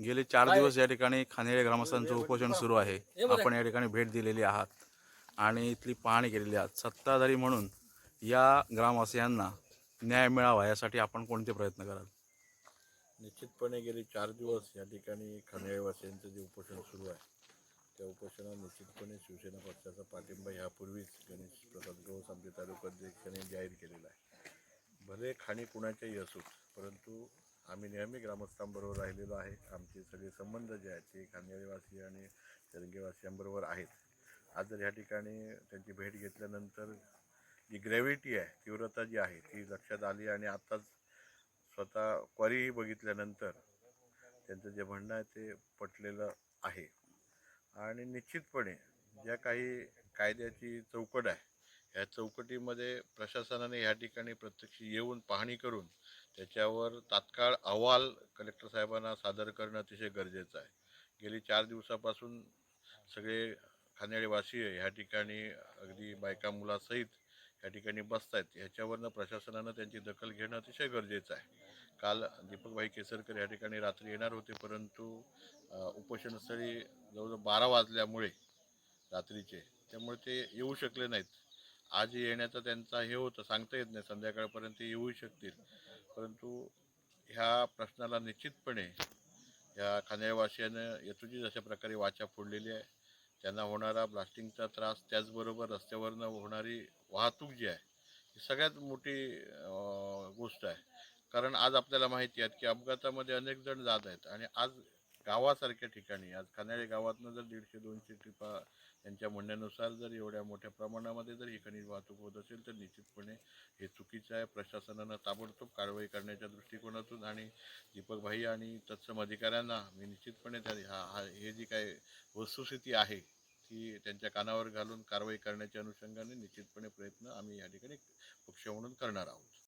गेले चार दिवस या ठिकाणी खानेळे ग्रामस्थांचं उपोषण सुरू आहे. आपण या ठिकाणी भेट दिलेली आहात आणि इथली पाहणी केलेली आहात. सत्ताधारी म्हणून या ग्रामवासियांना न्याय मिळावा यासाठी आपण कोणते प्रयत्न कराल? निश्चितपणे गेले चार दिवस या ठिकाणी खंडाळीवासियांचं जे उपोषण सुरू आहे त्या उपोषणात निश्चितपणे शिवसेना पक्षाचा पाठिंबा ह्यापूर्वीच गणेश प्रसाद गौस आमचे तालुका अध्यक्षांनी जाहीर केलेला आहे. भले खाणी कुणाच्याही असोत परंतु आम्ही नेहमी ग्रामस्थांबरोबर राहिलेलो आहे. आमचे सगळे संबंध जे आहेत ते खांदेवासी आणि तेरंगेवासियांबरोबर आहेत. आज जर ह्या ठिकाणी त्यांची भेट घेतल्यानंतर जी ग्रॅव्हिटी आहे तीव्रता जी आहे ती लक्षात आली आणि आत्ताच स्वतः क्वारीही बघितल्यानंतर त्यांचं जे म्हणणं आहे ते पटलेलं आहे. आणि निश्चितपणे ज्या काही कायद्याची चौकट आहे ह्या चौकटीमध्ये प्रशासनाने ह्या ठिकाणी प्रत्यक्ष येऊन पाहणी करून त्याच्यावर तात्काळ अहवाल कलेक्टर साहेबांना सादर करणं अतिशय गरजेचं आहे. गेली चार दिवसापासून सगळे खानेवासी ह्या ठिकाणी अगदी बायका मुलासहित या ठिकाणी बसत आहेत ह्याच्यावरनं प्रशासनानं त्यांची दखल घेणं अतिशय गरजेचं आहे. काल दीपकभाई केसरकर या ठिकाणी रात्री येणार होते परंतु उपोषणस्थळी जवळजवळ बारा वाजल्यामुळे रात्रीचे. त्यामुळे ते येऊ शकले नाहीत. आज येण्याचा त्यांचा हे होतं सांगता येत नाही संध्याकाळपर्यंत येऊ शकतील. परंतु ह्या प्रश्नाला निश्चितपणे ह्या खांदेवासियानं यथोचित जशा प्रकारे वाचा फोडलेली आहे. त्यांना होणारा ब्लास्टिंगचा त्रास त्याचबरोबर रस्त्यावरनं होणारी वाहतूक जी आहे ही सगळ्यात मोठी गोष्ट आहे. कारण आज आपल्याला माहिती आहे की अपघातामध्ये अनेक जण जात आहेत आणि आज गावासारख्या ठिकाणी. आज खानाळे गावातनं जर दीडशे दोनशे ट्रिपा यांच्या म्हणण्यानुसार जर एवढ्या मोठ्या प्रमाणामध्ये जर ही खनिज वाहतूक होत असेल तर निश्चितपणे हे चुकीचं आहे. प्रशासनानं ताबडतोब कारवाई करण्याच्या दृष्टिकोनातून आणि दीपकभाई आणि तत्सम अधिकाऱ्यांना मी निश्चितपणे त्या हा हा हे जी काय वस्तुस्थिती आहे ती त्यांच्या कानावर घालून कारवाई करण्याच्या अनुषंगाने निश्चितपणे प्रयत्न आम्ही या ठिकाणी पक्ष म्हणून करणार आहोत.